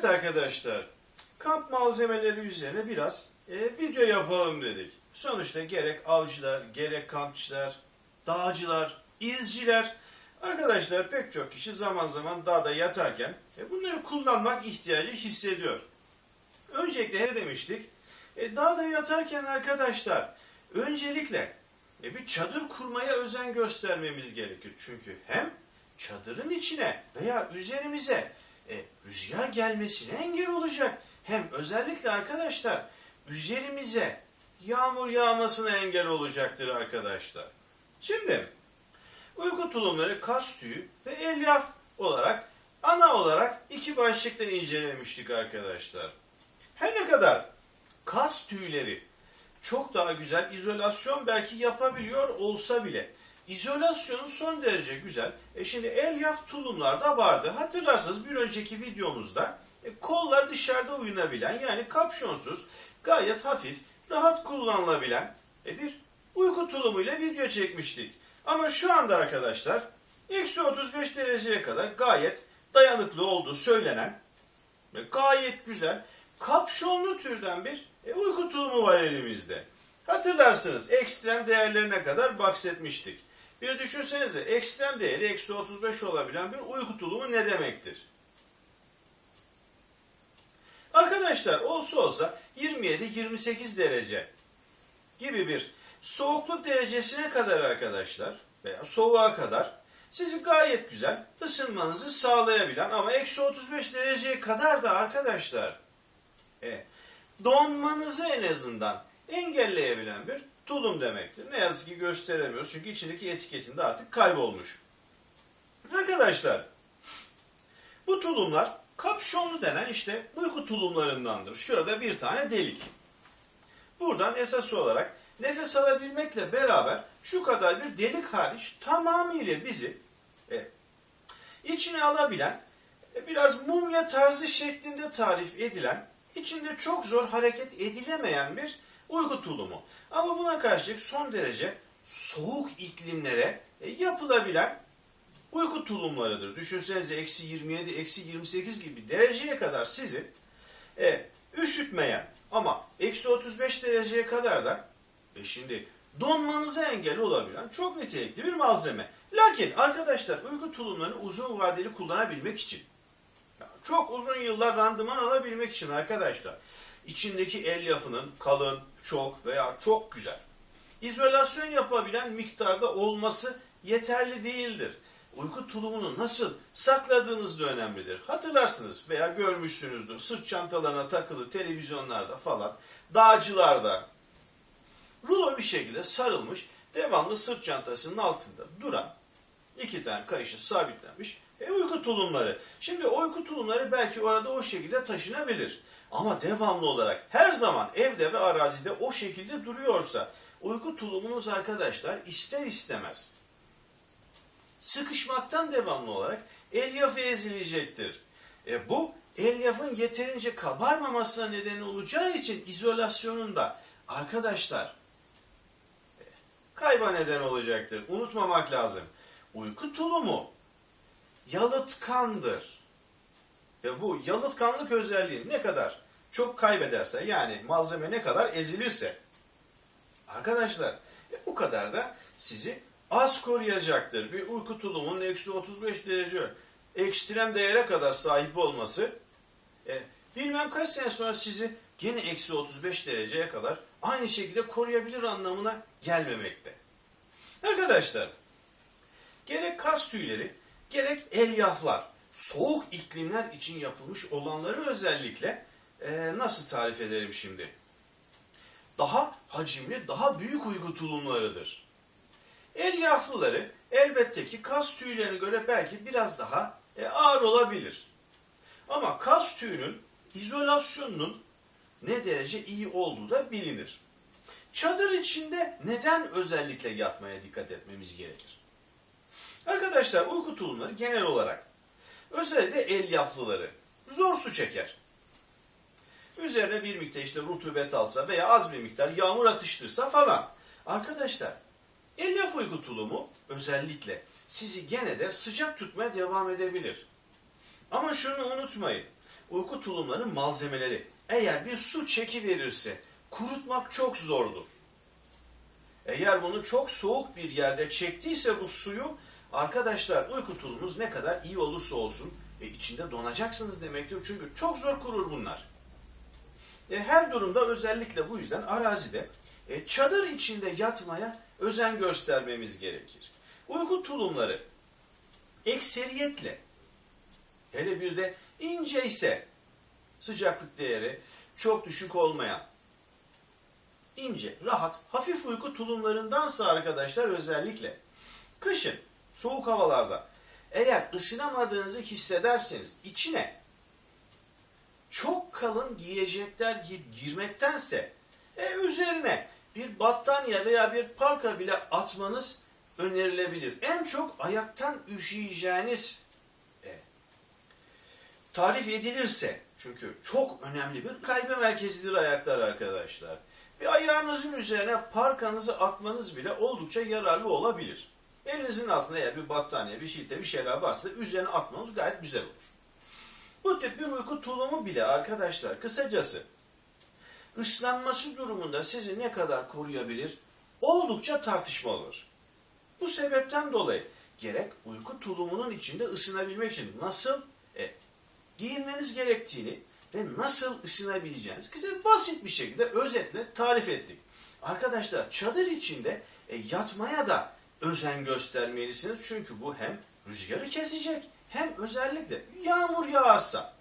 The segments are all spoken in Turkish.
Evet arkadaşlar, kamp malzemeleri üzerine biraz e, video yapalım dedik. Sonuçta gerek avcılar, gerek kampçılar, dağcılar, izciler, arkadaşlar pek çok kişi zaman zaman dağda yatarken e, bunları kullanmak ihtiyacı hissediyor. Öncelikle ne demiştik? E, dağda yatarken arkadaşlar, öncelikle e, bir çadır kurmaya özen göstermemiz gerekir. Çünkü hem çadırın içine veya üzerimize e, rüzgar gelmesine engel olacak. Hem özellikle arkadaşlar üzerimize yağmur yağmasına engel olacaktır arkadaşlar. Şimdi uyku tulumları kas tüyü ve elyaf olarak ana olarak iki başlıkta incelemiştik arkadaşlar. Her ne kadar kas tüyleri çok daha güzel izolasyon belki yapabiliyor olsa bile izolasyonu son derece güzel. E şimdi elyaf tulumlar da vardı. Hatırlarsanız bir önceki videomuzda e, kollar dışarıda uyunabilen yani kapşonsuz gayet hafif rahat kullanılabilen e, bir uyku tulumuyla video çekmiştik. Ama şu anda arkadaşlar eksi 35 dereceye kadar gayet dayanıklı olduğu söylenen ve gayet güzel kapşonlu türden bir e, uyku tulumu var elimizde. Hatırlarsınız ekstrem değerlerine kadar bahsetmiştik. Bir düşünsenize ekstrem değeri eksi 35 olabilen bir uyku tulumu ne demektir? Arkadaşlar olsa olsa 27-28 derece gibi bir soğukluk derecesine kadar arkadaşlar veya soğuğa kadar sizi gayet güzel ısınmanızı sağlayabilen ama eksi 35 dereceye kadar da arkadaşlar e, donmanızı en azından engelleyebilen bir tulum demektir. Ne yazık ki gösteremiyoruz çünkü içindeki etiketinde artık kaybolmuş. Arkadaşlar bu tulumlar kapşonlu denen işte uyku tulumlarındandır. Şurada bir tane delik. Buradan esas olarak nefes alabilmekle beraber şu kadar bir delik hariç tamamıyla bizi e, içine alabilen e, biraz mumya tarzı şeklinde tarif edilen içinde çok zor hareket edilemeyen bir uyku tulumu. Ama buna karşılık son derece soğuk iklimlere e, yapılabilen uyku tulumlarıdır. Düşünsenize eksi 27, eksi 28 gibi dereceye kadar sizi e, üşütmeyen ama eksi 35 dereceye kadar da e şimdi donmanıza engel olabilen çok nitelikli bir malzeme. Lakin arkadaşlar uyku tulumlarını uzun vadeli kullanabilmek için çok uzun yıllar randıman alabilmek için arkadaşlar içindeki elyafının kalın, çok veya çok güzel izolasyon yapabilen miktarda olması yeterli değildir. Uyku tulumunu nasıl sakladığınız da önemlidir. Hatırlarsınız veya görmüşsünüzdür sırt çantalarına takılı televizyonlarda falan dağcılarda rulo bir şekilde sarılmış devamlı sırt çantasının altında duran iki tane kayışı sabitlenmiş e, uyku tulumları. Şimdi uyku tulumları belki orada o şekilde taşınabilir. Ama devamlı olarak her zaman evde ve arazide o şekilde duruyorsa uyku tulumunuz arkadaşlar ister istemez sıkışmaktan devamlı olarak elyafı ezilecektir. E, bu elyafın yeterince kabarmamasına neden olacağı için izolasyonunda arkadaşlar e, kayba neden olacaktır. Unutmamak lazım. Uyku tulumu yalıtkandır. Ve bu yalıtkanlık özelliği ne kadar çok kaybederse yani malzeme ne kadar ezilirse arkadaşlar e, bu kadar da sizi az koruyacaktır. Bir uyku tulumunun eksi 35 derece ekstrem değere kadar sahip olması e, bilmem kaç sene sonra sizi gene eksi 35 dereceye kadar aynı şekilde koruyabilir anlamına gelmemekte. Arkadaşlar gerek kas tüyleri gerek elyaflar soğuk iklimler için yapılmış olanları özellikle e, nasıl tarif ederim şimdi? Daha hacimli, daha büyük uyku tulumlarıdır. Elyaflıları elbette ki kas tüylerine göre belki biraz daha e, ağır olabilir. Ama kas tüyünün izolasyonunun ne derece iyi olduğu da bilinir. Çadır içinde neden özellikle yatmaya dikkat etmemiz gerekir? Arkadaşlar uyku tulumları genel olarak özellikle elyaflıları zor su çeker. Üzerine bir miktar işte rutubet alsa veya az bir miktar yağmur atıştırsa falan. Arkadaşlar elyaf uyku tulumu özellikle sizi gene de sıcak tutmaya devam edebilir. Ama şunu unutmayın. uyku tulumlarının malzemeleri eğer bir su çeki verirse kurutmak çok zordur. Eğer bunu çok soğuk bir yerde çektiyse bu suyu arkadaşlar uyku tulumunuz ne kadar iyi olursa olsun e, içinde donacaksınız demektir. Çünkü çok zor kurur bunlar. E, her durumda özellikle bu yüzden arazide e, çadır içinde yatmaya özen göstermemiz gerekir. Uyku tulumları ekseriyetle hele bir de ince ise sıcaklık değeri çok düşük olmayan ince, rahat, hafif uyku tulumlarındansa arkadaşlar özellikle kışın soğuk havalarda eğer ısınamadığınızı hissederseniz içine çok kalın giyecekler gibi girmektense e, üzerine bir battaniye veya bir parka bile atmanız önerilebilir. En çok ayaktan üşüyeceğiniz e, tarif edilirse çünkü çok önemli bir kaybı merkezidir ayaklar arkadaşlar. Bir ayağınızın üzerine parkanızı atmanız bile oldukça yararlı olabilir. Elinizin altında eğer bir battaniye, bir şilte, bir şeyler varsa üzerine atmanız gayet güzel olur. Bu tip bir uyku tulumu bile arkadaşlar kısacası ıslanması durumunda sizi ne kadar koruyabilir oldukça tartışmalıdır. Bu sebepten dolayı gerek uyku tulumunun içinde ısınabilmek için nasıl e, giyinmeniz gerektiğini ve nasıl ısınabileceğiniz güzel basit bir şekilde özetle tarif ettik. Arkadaşlar çadır içinde e, yatmaya da özen göstermelisiniz. Çünkü bu hem rüzgarı kesecek hem özellikle yağmur yağarsa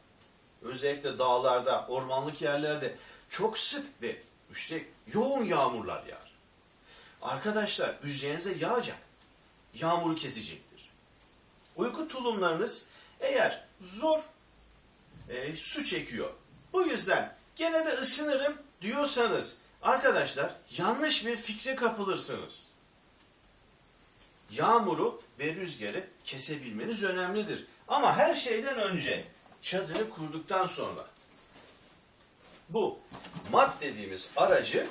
özellikle dağlarda, ormanlık yerlerde çok sık ve üstelik yoğun yağmurlar yağar. Arkadaşlar üzerinize yağacak. Yağmuru kesecektir. Uyku tulumlarınız eğer zor e, su çekiyor. Bu yüzden gene de ısınırım diyorsanız arkadaşlar yanlış bir fikre kapılırsınız. Yağmuru ve rüzgarı kesebilmeniz önemlidir. Ama her şeyden önce çadırı kurduktan sonra bu mat dediğimiz aracı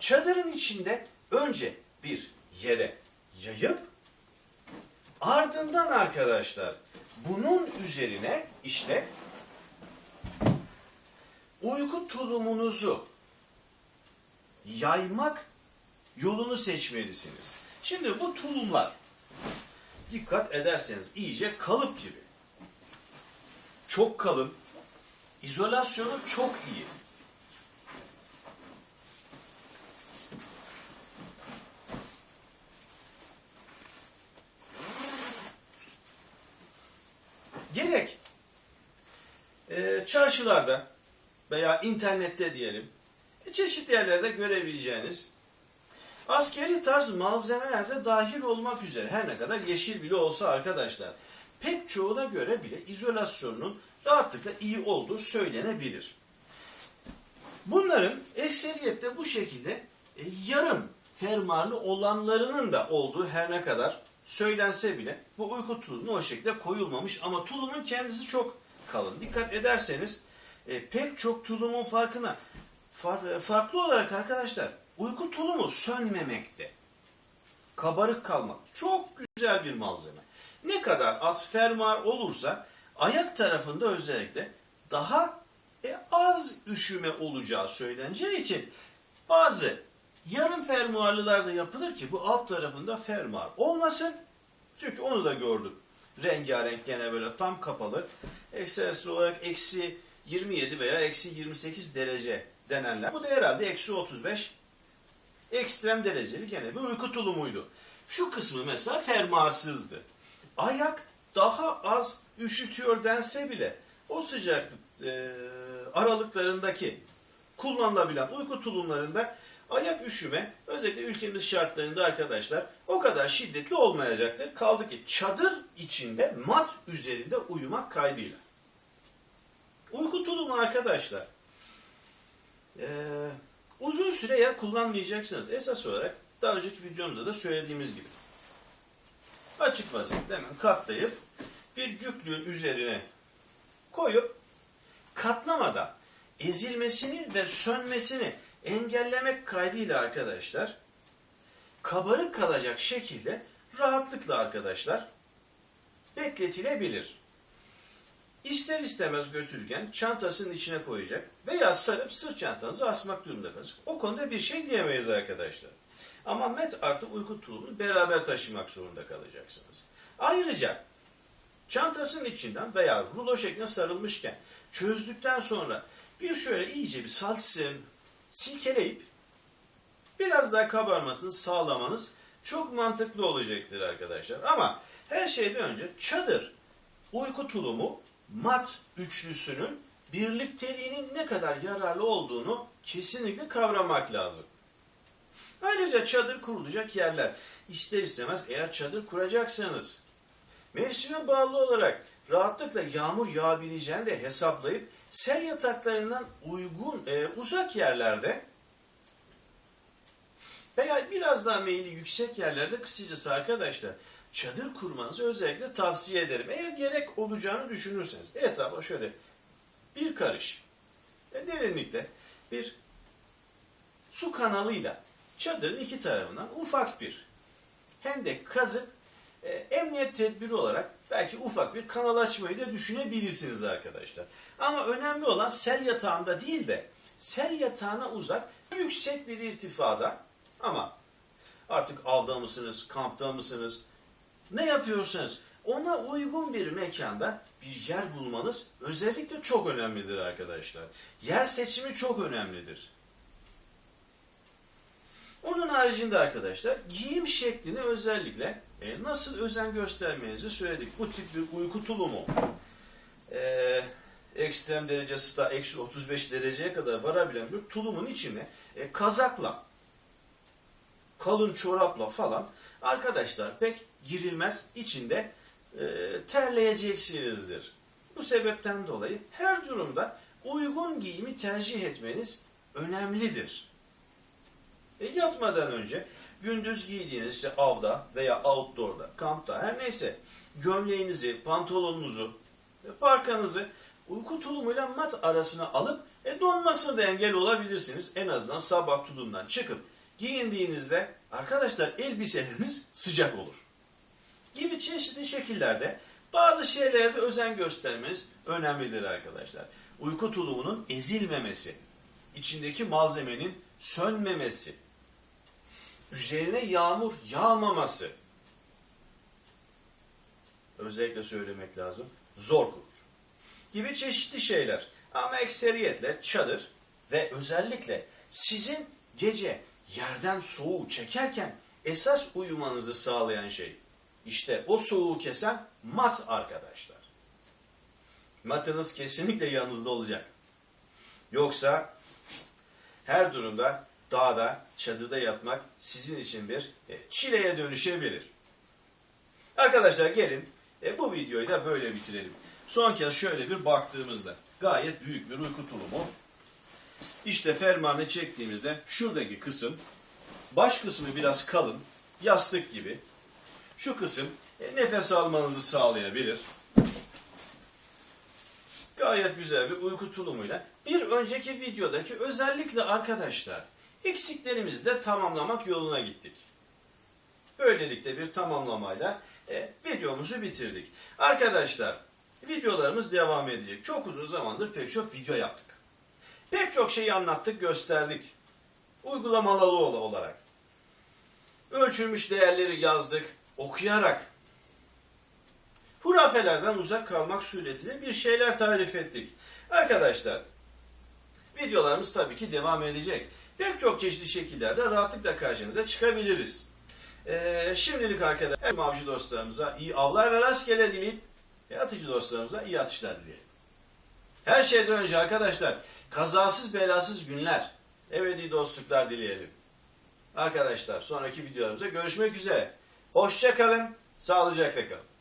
çadırın içinde önce bir yere yayıp ardından arkadaşlar bunun üzerine işte uyku tulumunuzu yaymak yolunu seçmelisiniz. Şimdi bu tulumlar dikkat ederseniz iyice kalıp gibi. Çok kalın, izolasyonu çok iyi. Gerek e, çarşılarda veya internette diyelim e, çeşitli yerlerde görebileceğiniz askeri tarz malzemeler de dahil olmak üzere her ne kadar yeşil bile olsa arkadaşlar pek çoğuna göre bile izolasyonunun rahatlıkla iyi olduğu söylenebilir. Bunların ekseriyette bu şekilde e, yarım fermuarlı olanlarının da olduğu her ne kadar söylense bile bu uyku tulumu o şekilde koyulmamış ama tulumun kendisi çok kalın. Dikkat ederseniz e, pek çok tulumun farkına far, e, farklı olarak arkadaşlar uyku tulumu sönmemekte. Kabarık kalmak. Çok güzel bir malzeme. Ne kadar az fermuar olursa ayak tarafında özellikle daha e, az üşüme olacağı söyleneceği için bazı yarım fermuarlılar da yapılır ki bu alt tarafında fermuar olmasın. Çünkü onu da gördüm. Rengarenk gene böyle tam kapalı. Eksersiz olarak eksi 27 veya eksi 28 derece denenler. Bu da herhalde eksi 35 ekstrem dereceli gene bir uyku tulumuydu. Şu kısmı mesela fermuarsızdı. Ayak daha az üşütüyor dense bile o sıcaklık e, aralıklarındaki kullanılabilen uyku tulumlarında ayak üşüme özellikle ülkemiz şartlarında arkadaşlar o kadar şiddetli olmayacaktır. Kaldı ki çadır içinde mat üzerinde uyumak kaydıyla. Uyku tulumu arkadaşlar ee, uzun süre yer kullanmayacaksınız. Esas olarak daha önceki videomuzda da söylediğimiz gibi. Açık vaziyette hemen katlayıp bir yüklüğün üzerine koyup katlamadan ezilmesini ve sönmesini engellemek kaydıyla arkadaşlar kabarık kalacak şekilde rahatlıkla arkadaşlar bekletilebilir. İster istemez götürürken çantasının içine koyacak veya sarıp sırt çantanızı asmak durumunda kalacak. O konuda bir şey diyemeyiz arkadaşlar. Ama met artı uyku tulumunu beraber taşımak zorunda kalacaksınız. Ayrıca çantasının içinden veya rulo şeklinde sarılmışken çözdükten sonra bir şöyle iyice bir salçın silkeleyip biraz daha kabarmasını sağlamanız çok mantıklı olacaktır arkadaşlar. Ama her şeyden önce çadır uyku tulumu mat üçlüsünün birlikteliğinin ne kadar yararlı olduğunu kesinlikle kavramak lazım. Ayrıca çadır kurulacak yerler. İster istemez eğer çadır kuracaksanız mevsime bağlı olarak rahatlıkla yağmur yağabileceğini de hesaplayıp sel yataklarından uygun e, uzak yerlerde veya biraz daha meyilli yüksek yerlerde kısacası arkadaşlar çadır kurmanızı özellikle tavsiye ederim. Eğer gerek olacağını düşünürseniz etrafa şöyle bir karış ve derinlikte bir su kanalıyla çadırın iki tarafından ufak bir hendek kazıp e, emniyet tedbiri olarak belki ufak bir kanal açmayı da düşünebilirsiniz arkadaşlar. Ama önemli olan sel yatağında değil de sel yatağına uzak yüksek bir irtifada ama artık avda mısınız, kampta mısınız, ne yapıyorsanız ona uygun bir mekanda bir yer bulmanız özellikle çok önemlidir arkadaşlar. Yer seçimi çok önemlidir. Onun haricinde arkadaşlar giyim şeklini özellikle e, nasıl özen göstermenizi söyledik. Bu tip bir uyku tulumu e, ekstrem derecesi da eksi 35 dereceye kadar varabilen bir tulumun içine e, kazakla kalın çorapla falan arkadaşlar pek girilmez. İçinde e, terleyeceksinizdir. Bu sebepten dolayı her durumda uygun giyimi tercih etmeniz önemlidir. E, yatmadan önce gündüz giydiğiniz işte avda veya outdoor'da, kampta her neyse gömleğinizi, pantolonunuzu, e, parkanızı uyku tulumuyla mat arasına alıp e, donmasına da engel olabilirsiniz. En azından sabah tulumdan çıkıp giyindiğinizde arkadaşlar elbiseleriniz sıcak olur. Gibi çeşitli şekillerde bazı şeylerde özen göstermeniz önemlidir arkadaşlar. Uyku tulumunun ezilmemesi, içindeki malzemenin sönmemesi, üzerine yağmur yağmaması, özellikle söylemek lazım, zor kurur. Gibi çeşitli şeyler. Ama ekseriyetle çadır ve özellikle sizin gece yerden soğuğu çekerken esas uyumanızı sağlayan şey. İşte o soğuğu kesen mat arkadaşlar. Matınız kesinlikle yanınızda olacak. Yoksa her durumda dağda, çadırda yatmak sizin için bir e, çileye dönüşebilir. Arkadaşlar gelin e, bu videoyu da böyle bitirelim. Son kez şöyle bir baktığımızda gayet büyük bir uyku tulumu. İşte fermuarını çektiğimizde şuradaki kısım baş kısmı biraz kalın, yastık gibi. Şu kısım e, nefes almanızı sağlayabilir. Gayet güzel bir uyku tulumuyla bir önceki videodaki özellikle arkadaşlar eksiklerimizi de tamamlamak yoluna gittik. Böylelikle bir tamamlamayla e, videomuzu bitirdik. Arkadaşlar videolarımız devam edecek. Çok uzun zamandır pek çok video yaptık. Pek çok şeyi anlattık, gösterdik. Uygulamalı olarak. Ölçülmüş değerleri yazdık, okuyarak. Hurafelerden uzak kalmak suretiyle bir şeyler tarif ettik. Arkadaşlar, videolarımız tabii ki devam edecek. Pek çok çeşitli şekillerde rahatlıkla karşınıza çıkabiliriz. Ee, şimdilik arkadaşlar, avcı dostlarımıza iyi avlar ve rastgele dileyip atıcı dostlarımıza iyi atışlar dileyelim. Her şeyden önce arkadaşlar kazasız belasız günler, ebedi dostluklar dileyelim. Arkadaşlar sonraki videolarımızda görüşmek üzere. Hoşça kalın, sağlıcakla kalın.